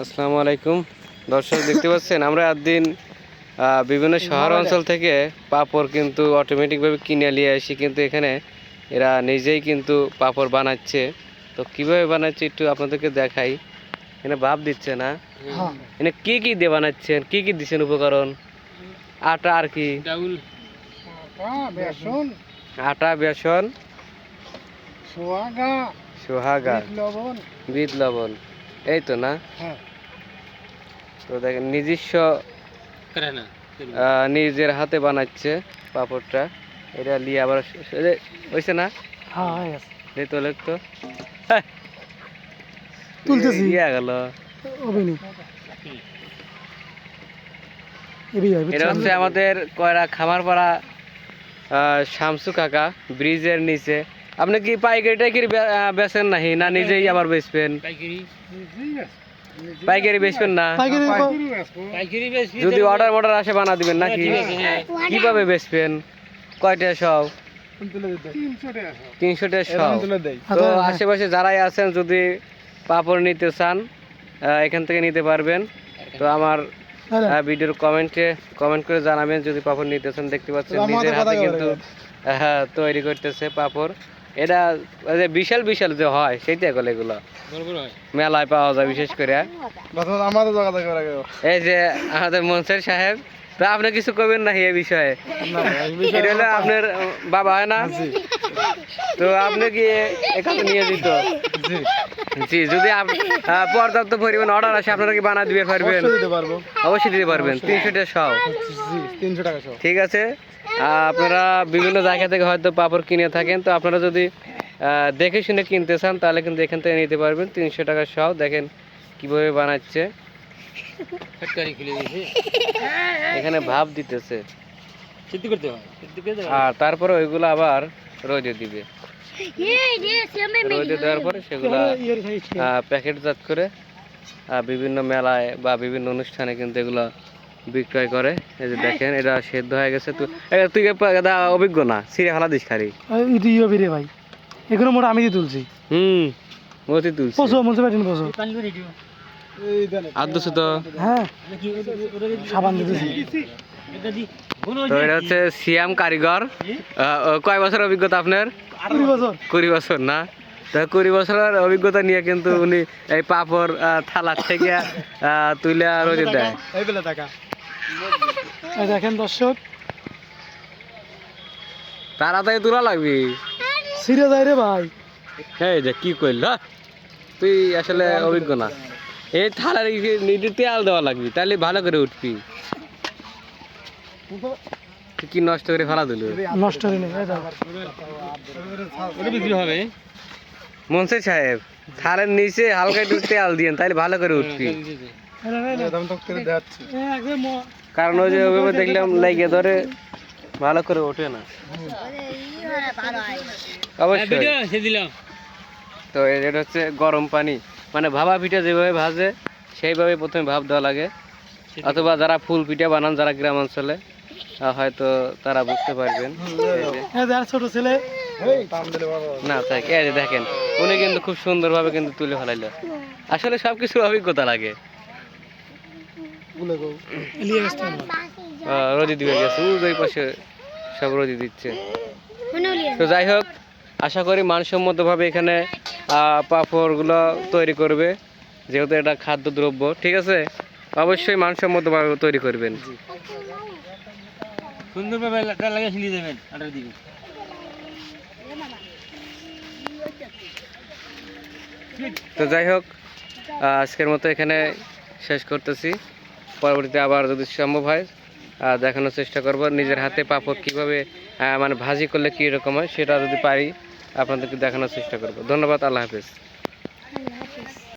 আসসালামু আলাইকুম। দর্শক দেখতে পাচ্ছেন আমরা একদিন আহ, বিভিন্ন শহর অঞ্চল থেকে পাপড় কিন্তু অটোমেটিকভাবে কিনে নিয়ে আসি কিন্তু এখানে এরা নিজেই কিন্তু পাপড় বানাচ্ছে। তো কীভাবে বানাচ্ছে একটু আপনাদেরকে দেখাই। এখানে ভাব দিচ্ছে না? হ্যাঁ। এখানে কি কি দিয়ে বানাচ্ছেন? কি কি দিচ্ছেন উপকরণ? আটা আর কি? বেসন। আটা বেসন। সোয়াগা সোহাগা লবণ। বিট লবণ। এই তো না? হ্যাঁ। তো দেখেন নিজস্ব নিজের হাতে বানাচ্ছে পাপড়টা। এটা নিয়ে আবার হয়েছে না? হ্যাঁ হয়ে তো তুলতেছি। ইয়া গেল। অভিনি এবি এটা হচ্ছে আমাদের কয়রা খামারপাড়া আহ, শামসু কাকা ব্রিজের নিচে। আপনি কি পাইকারি টাইকারি বেচেন নাহি? না নিজেই আবার বেচবেন? পাইকারি। বেচবেন না? পাইকারি যদি অর্ডার মর্ডার আসে বানা দিবেন নাকি? কীভাবে বেচবেন? কয়টা সব? তিনশো টাকা সব। তো আশেপাশে যারাই আছেন যদি পাপড় নিতে চান এখান থেকে নিতে পারবেন। তো আমার ভিডিওর কমেন্টে কমেন্ট করে জানাবেন যদি পাপড় নিতে চান দেখতে পাচ্ছেন নিজের হাতে কিন্তু হ্যাঁ তৈরি করতেছে পাপড়। এটা ওই যে বিশাল বিশাল যে হয় সেইটা গেল এগুলো। মেলায় পাওয়া যায় বিশেষ করে। আমাদের যোগাযোগ করা গেল এই যে আমাদের মনসের সাহেব তা আপনি কিছু কবেন না এই বিষয়ে এটা হলো আপনার বাবা হয় না? তো আপনি কি এখানে নিয়ে দিত জি যদি পর্যাপ্ত পরিমাণ অর্ডার আসে আপনারা কি বানা দিতে পারবেন দিতে পারব। অবশ্যই দিতে পারবেন তিনশো টাকা জি তিনশো টাকা সহ। ঠিক আছে। আপনারা বিভিন্ন জায়গা থেকে হয়তো পাপড় কিনে থাকেন তো আপনারা যদি আহ, দেখে শুনে কিনতে চান তাহলে কিন্তু এখান থেকে নিতে পারবেন তিনশো টাকা সহ। দেখেন কীভাবে বানাচ্ছে। এখানে ভাব দিতেছে। আর তারপরে ওইগুলো আবার রোদে দিবে। রোদে দেওয়ার পরে সেগুলো প্যাকেটজাত করে আহ, বিভিন্ন মেলায় বা বিভিন্ন অনুষ্ঠানে কিন্তু এগুলো বিক্রয় করে। এই যে দেখেন এটা সেদ্ধ হয়ে গেছে। তুই কি অভিজ্ঞ না? সিরে ফেলা দিস খালি। ইয়ে ভাই। এগুলো মোটা আমি তুলছি। হুম মতি তুলছি। পশু মনসে আদর্শ তো। হ্যাঁ সাবান দিতেছি। তো এটা হচ্ছে সিয়াম কারিগর। কয় বছর অভিজ্ঞতা আপনার? কুড়ি বছর। কুড়ি বছর না? তা কুড়ি বছরের অভিজ্ঞতা নিয়ে কিন্তু উনি এই পাপড় থালার থেকে তুলে রোদে দেয়। এই বেলা টাকা। এই দেখেন দর্শক। তাড়াতাড়ি তোলা লাগবি। সিরে যায় রে ভাই। এই যে কি করল তুই আসলে অভিজ্ঞ না। এই থালার নিজে তেল দেওয়া লাগবি তাহলে ভালো করে উঠবি। কি নষ্ট করে ফেলা দিল? নষ্ট হয়ে নেই বিক্রি হবে? মনসে সাহেব থালের নিচে হালকা একটু তেল দিয়েন তাহলে ভালো করে উঠবি। এ, একদম ম- কারণ ওই যে ওইভাবে দেখলাম লাগিয়ে ধরে ভালো করে ওঠে না। অবশ্যই। তো এটা হচ্ছে গরম পানি। মানে ভাবা পিঠা যেভাবে ভাজে সেইভাবে প্রথমে ভাব দেওয়া লাগে। অথবা যারা ফুল পিঠা বানান যারা গ্রাম অঞ্চলে হয়তো তারা বুঝতে পারবেন। এই যে। এই দেখ, ছোট ছেলে। না থাক এই যে দেখেন উনি কিন্তু খুব সুন্দরভাবে কিন্তু তুলে ফেলাইলো। আসলে সব কিছুর অভিজ্ঞতা লাগে। রোদি দিবে গেছে। ওই পাশে সব রোদি দিচ্ছে। তো যাই হোক আশা করি মানসম্মতভাবে এখানে আহ, পাঁপড়গুলো তৈরি করবে। যেহেতু এটা খাদ্য দ্রব্য ঠিক আছে? অবশ্যই মানসম্মতভাবে তৈরি করবেন। সুন্দরভাবে লাগিয়ে ছিলিয়ে দেবেন আটার দিকে। তো যাই হোক আজকের মতো এখানে শেষ করতেছি। পরবর্তীতে আবার যদি সম্ভব হয় দেখানোর চেষ্টা করব নিজের হাতে পাঁপড় কীভাবে আহ, মানে ভাজি করলে কী রকম হয় সেটা যদি পারি আপনাদেরকে দেখানোর চেষ্টা করব। ধন্যবাদ আল্লাহ হাফেজ। আল্লাহ হাফেজ।